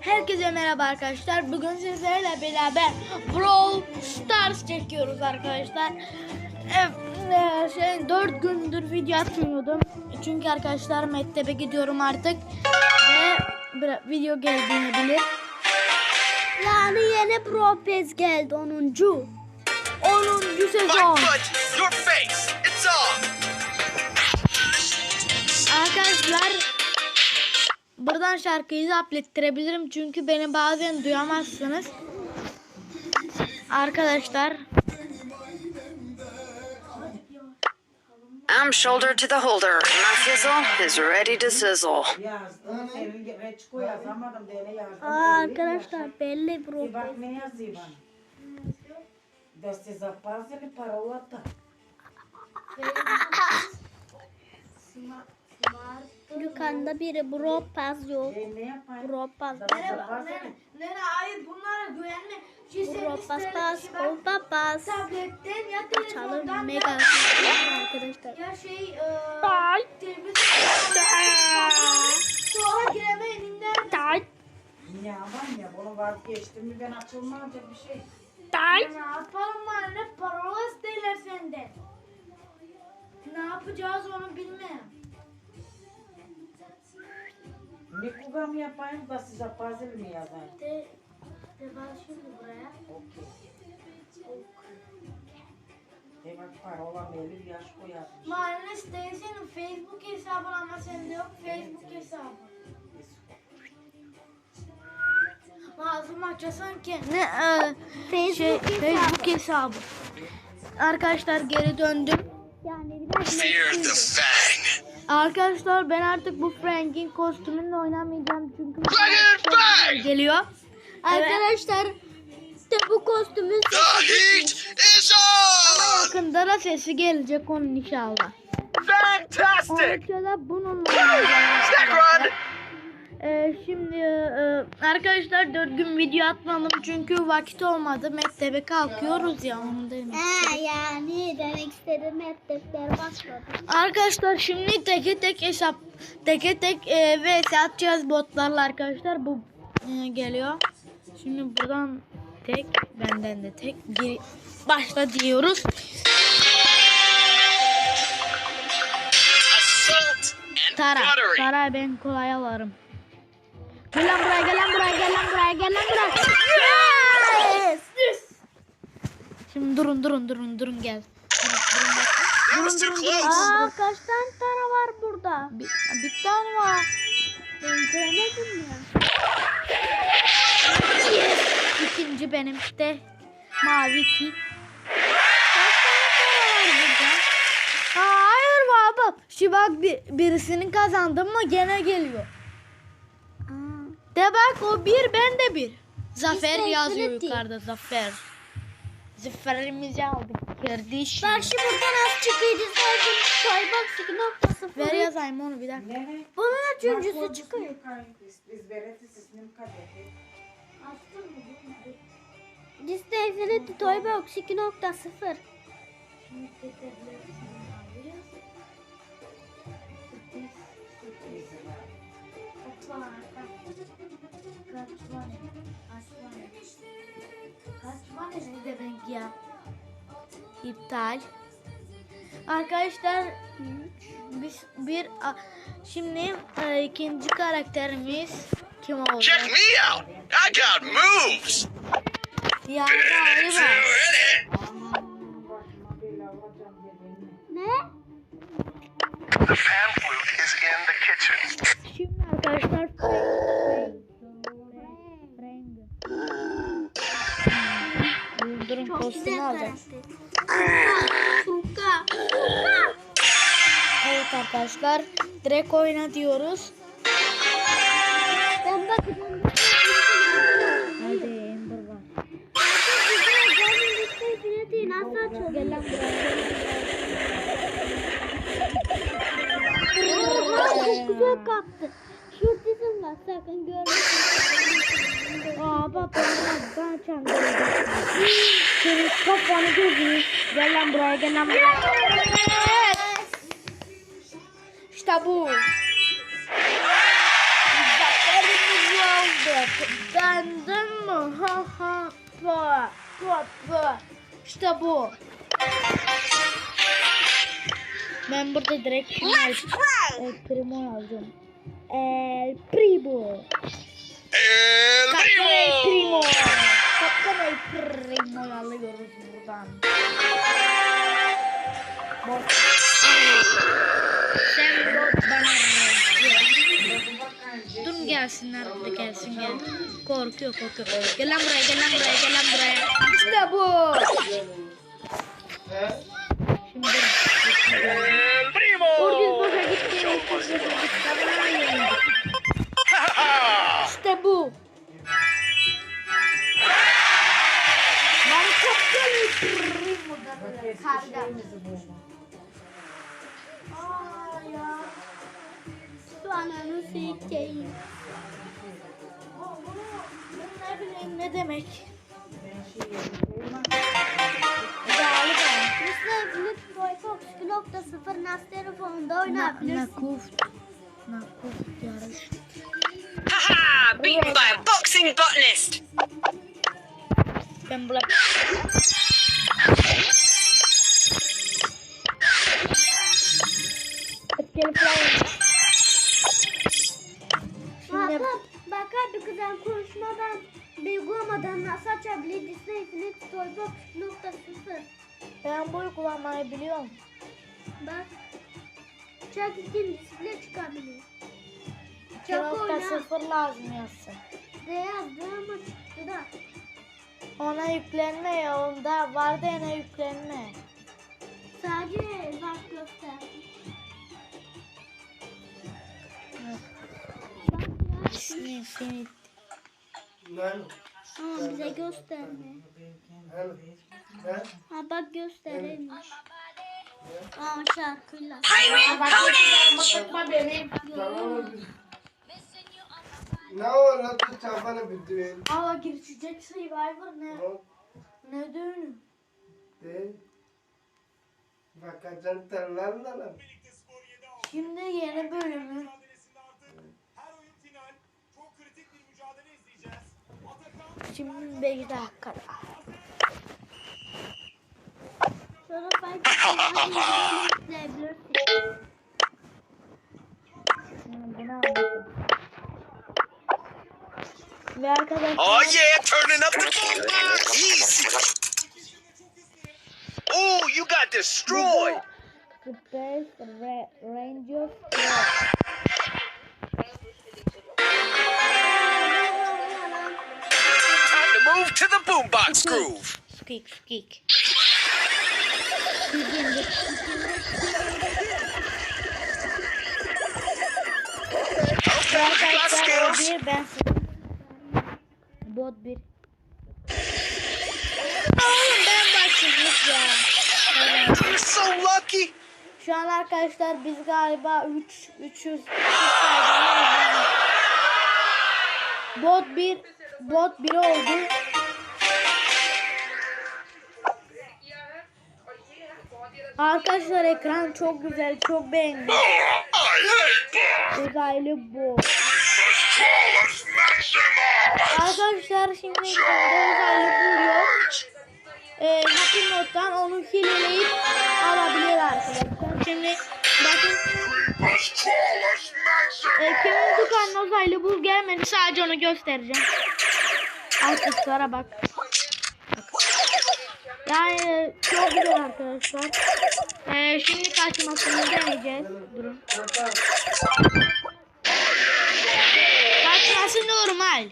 Herkese merhaba arkadaşlar. Bugün sizlerle beraber Brawl Stars çekiyoruz arkadaşlar. Evet, şey, 4 gündür video atmıyordum. Çünkü arkadaşlar mektebe gidiyorum artık. Ve video geldiğini bilir. Yani yeni Pro Pass geldi 10. 10. sezon. Buradan şarkıyı da uplettirebilirim çünkü beni bazen duyamazsınız. Arkadaşlar I'm shoulder to the holder. My fizzle is ready to sizzle. Aa, arkadaşlar belli bak ne yazıyor bana. Da se zapazili parolata. Dükkanda biri Pro Pass yok. E se zapazili. Nene hayır bunlara güvenme. Şu Pro Pass Pass. Pro Pass. tabletten ya Çalır mega arkadaşlar. ya şey e, televizyon sonra gireme elinden Ne yapayım ya bunu vazgeçtim mi ben açılmayacak bir şey. ne yapalım bana ne parola isterler senden. Ne yapacağız onu bilmem. Ne kugam yapayım da se zapazili mi yazayım? De, de bak şimdi buraya. Okey. Bak parola belli yaş koyarmış. Mahalle senin Facebook hesabın ama sende yok Facebook hesabı. Mazlum açasan ki ne e, şey Facebook Facebook hesabı. Arkadaşlar geri döndüm. Yani biraz Fear the Fang! Arkadaşlar ben artık bu Frank'in kostümünle oynamayacağım çünkü geliyor. Arkadaşlar işte bu kostümün on! Yakında da sesi gelecek onun inşallah. Fantastic! Onun da bununla oynayacağım. Ee, şimdi e, arkadaşlar 4 gün video atmadım çünkü vakit olmadı. Mektebe kalkıyoruz ya onu demek. He yani demek istedim hep defter başladı. Arkadaşlar şimdi teke tek hesap teke tek e, vs atacağız botlarla arkadaşlar. Bu e, geliyor. Şimdi buradan tek benden de tek gir başla diyoruz. Tara! Tara ben kolay alırım. Gel lan buraya, gel lan buraya, gel lan buraya, gel lan buraya. Yes! yes! Şimdi durun, durun, durun, durun gel. Durun, durun, too close! Aa kaç tane tara var burada? Bir, bir tane var. Ben göremedim ya. İkinci benim işte. Mavi ki. Kaç tane tara var burada? Aa, hayır baba. Şu bak bir, birisini kazandım mı gene geliyor. De bak o bir ben de bir. Zafer İşte yazıyor Infinity. yukarıda Zafer. Zaferimizi aldık kardeşim. Bak şimdi buradan az çıkıyordu zaten Toybox 2.0. Ver yazayım onu bir dakika. Bunun üçüncüsü çıkıyor. bizim kayıp. Biz bereti sisnim kadeti. Disney Infinity Toybox 2.0. ya? İptal. Arkadaşlar biz bir şimdi e, ikinci karakterimiz kim oldu? Check me out! I got moves! Ya galiba. Ne? The fan flute is in the kitchen. Şimdi arkadaşlar kostümü. Furka. Evet arkadaşlar direkt oyna diyoruz. Ben bakacağım. Hadi Ember var. Nasıl açıldı? Gel lan buraya. Çok güzel kaptı. Şu dizim var sakın görme. Aa bak bana bana çandırdı. Senin kafanı gözünü. Gel lan buraya gel lan buraya. İşte bu. Zaferimiz Bendin mi? Ha ha. Bu. Bu. Bu. İşte bu. Ben burada direkt El Primo yazdım. El Primo. El Kaptan El Primo. Primo! Kaptan El Primo'yu alıyoruz buradan. Bot. Sen bot bana. Dur gelsinler burada gelsin gel. Korkuyor korkuyor. Gel lan buraya gel lan buraya gel lan buraya. İşte bu. Şimdi Karga. Aa ya. Şu ananı sikeyim. Ne bileyim ne demek. Ben şey Galiba. Mr. Flip Firefox 2.0 NAS telefonunda oynayabilirsin. Nakuf. Nakuf yarış. Haha! Beaten by a boxing botanist! Ben. Öfkeli falan. Şimdi Bak bak abi kızım konuşmadan bilgi olmadan nasıl açabilir Disney Flip Firefox 2.0 ben bu uygulamayı biliyorum. Bak. Çak ikincisi bile çıkabilir. Çok oyna. 2.0 lazım yazsın. Ne yazdı ama çıktı da. Ona yüklenme ya onda vardı yana yüklenme. Sadece bak göster. Seni. Ama bize gösterme. Ha bak gösterilmiş. Aa şarkıyla. Cody! Bakma benim. Ne o nasıl çabana bitti benim? Aa girişecek Survivor ne? Ne düğünü? De. Bakacan terlerle lan. Şimdi yeni bölümü. Şimdi 5 dakikada. Sonra fark etmez. Bunu anladım. Ve arkadaşlar Oh yeah, turning up the Easy! Oh, you got destroyed! Space Ra- Rangers move to the boombox groove! Okay, got skills! bir ben Bot bir. Oğlum ben başladık ya. Evet. You're so lucky! Şu an arkadaşlar biz galiba 3 300 Bot 1 bot 1 oldu. Arkadaşlar ekran çok güzel, çok beğendim. Uzaylı bu. Arkadaşlar şimdi uzaylı buluyor. Ee, Happy Note'dan onu hileleyip alabilir arkadaşlar. Şimdi bakın! E, kimin dükkanına uzaylı bul gelmedi sadece onu göstereceğim. Arkadaşlara. Bak. Yani çok güzel arkadaşlar. Ee, şimdi kaçmasını deneyeceğiz. Durun. Kaçması normal.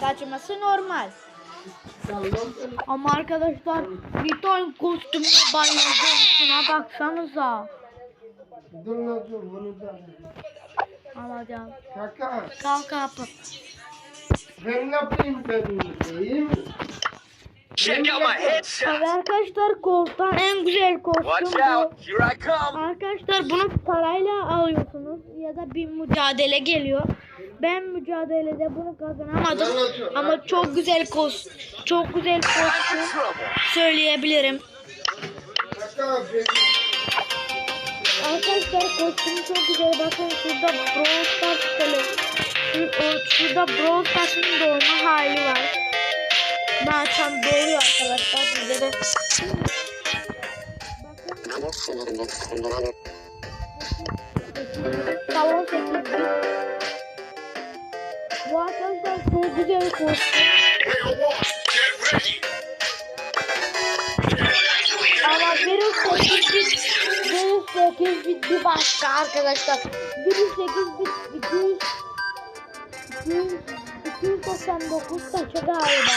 Kaçması normal. Ama arkadaşlar bir tane kostümüne bayıldım. Şuna baksanıza. Dur lan dur bunu da. Alacağım. Kaka Kalk kapı. ben ne yapayım iyi mi? Check out my headshot! Arkadaşlar koltuktan en güzel kostüm Watch out! Here I come! Arkadaşlar bunu parayla alıyorsunuz ya da bir mücadele geliyor. Ben mücadelede bunu kazanamadım ama çok güzel kos çok güzel kostüm söyleyebilirim. Arkadaşlar kostüm çok güzel. Bakın şurada Brawl Stars kale. Şurada Brawl Stars'ın doğma hali var. Tam doğuyor arkadaşlar sizlere. Tamam 8 Bu arkadaşlar çok güzel kostüm. Ama 8 bit, virüs 8 bit bir başka arkadaşlar. Virüs 8 bit 200, 200, 299 taşı galiba.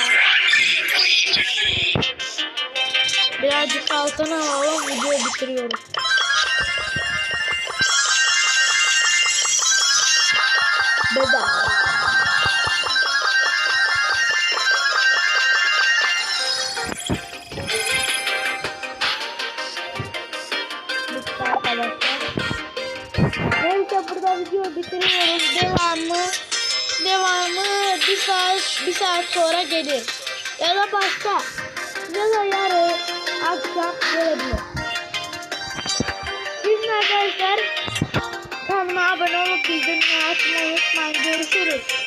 Birazcık altına alalım video bitiriyoruz. Bedava. Bir saat sonra gelir. Ya da başka ya da yarın akşam gelebilir. Şimdi arkadaşlar kanalıma abone olup bildirimleri açmayı unutmayın. Görüşürüz.